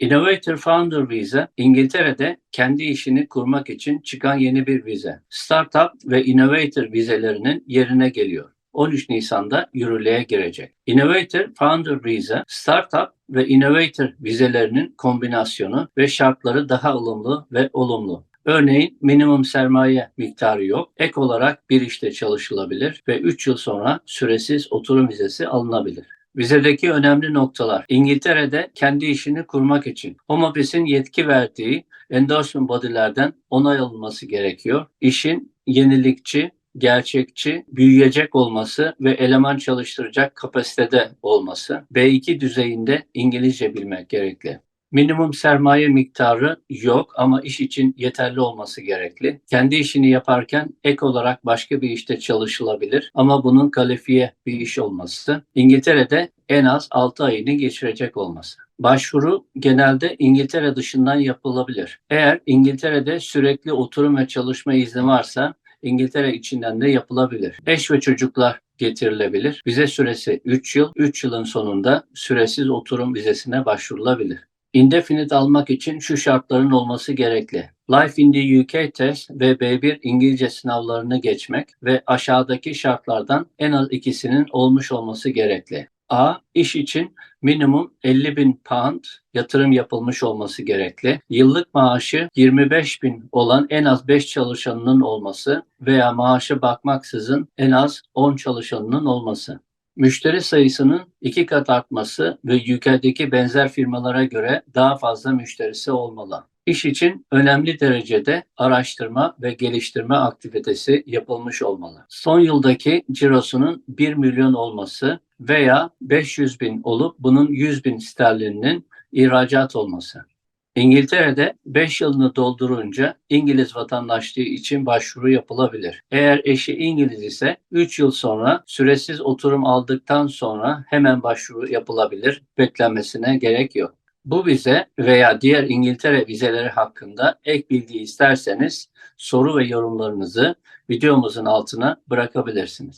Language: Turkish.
Innovator Founder Visa, İngiltere'de kendi işini kurmak için çıkan yeni bir vize. Startup ve Innovator vizelerinin yerine geliyor. 13 Nisan'da yürürlüğe girecek. Innovator Founder Visa, Startup ve Innovator vizelerinin kombinasyonu ve şartları daha ılımlı ve olumlu. Örneğin minimum sermaye miktarı yok. Ek olarak bir işte çalışılabilir ve 3 yıl sonra süresiz oturum vizesi alınabilir. Vizedeki önemli noktalar. İngiltere'de kendi işini kurmak için Home Office'in yetki verdiği endorsement body'lerden onay alınması gerekiyor. İşin yenilikçi, gerçekçi, büyüyecek olması ve eleman çalıştıracak kapasitede olması. B2 düzeyinde İngilizce bilmek gerekli. Minimum sermaye miktarı yok ama iş için yeterli olması gerekli. Kendi işini yaparken ek olarak başka bir işte çalışılabilir ama bunun kalifiye bir iş olması. İngiltere'de en az 6 ayını geçirecek olması. Başvuru genelde İngiltere dışından yapılabilir. Eğer İngiltere'de sürekli oturum ve çalışma izni varsa İngiltere içinden de yapılabilir. Eş ve çocuklar getirilebilir. Vize süresi 3 yıl. 3 yılın sonunda süresiz oturum vizesine başvurulabilir. Indefinite almak için şu şartların olması gerekli. Life in the UK test ve B1 İngilizce sınavlarını geçmek ve aşağıdaki şartlardan en az ikisinin olmuş olması gerekli. A. İş için minimum 50 bin pound yatırım yapılmış olması gerekli. Yıllık maaşı 25 bin olan en az 5 çalışanının olması veya maaşa bakmaksızın en az 10 çalışanının olması. Müşteri sayısının iki kat artması ve UK'deki benzer firmalara göre daha fazla müşterisi olmalı. İş için önemli derecede araştırma ve geliştirme aktivitesi yapılmış olmalı. Son yıldaki cirosunun 1 milyon olması veya 500 bin olup bunun 100 bin sterlinin ihracat olması. İngiltere'de 5 yılını doldurunca İngiliz vatandaşlığı için başvuru yapılabilir. Eğer eşi İngiliz ise 3 yıl sonra süresiz oturum aldıktan sonra hemen başvuru yapılabilir. Beklenmesine gerek yok. Bu vize veya diğer İngiltere vizeleri hakkında ek bilgi isterseniz soru ve yorumlarınızı videomuzun altına bırakabilirsiniz.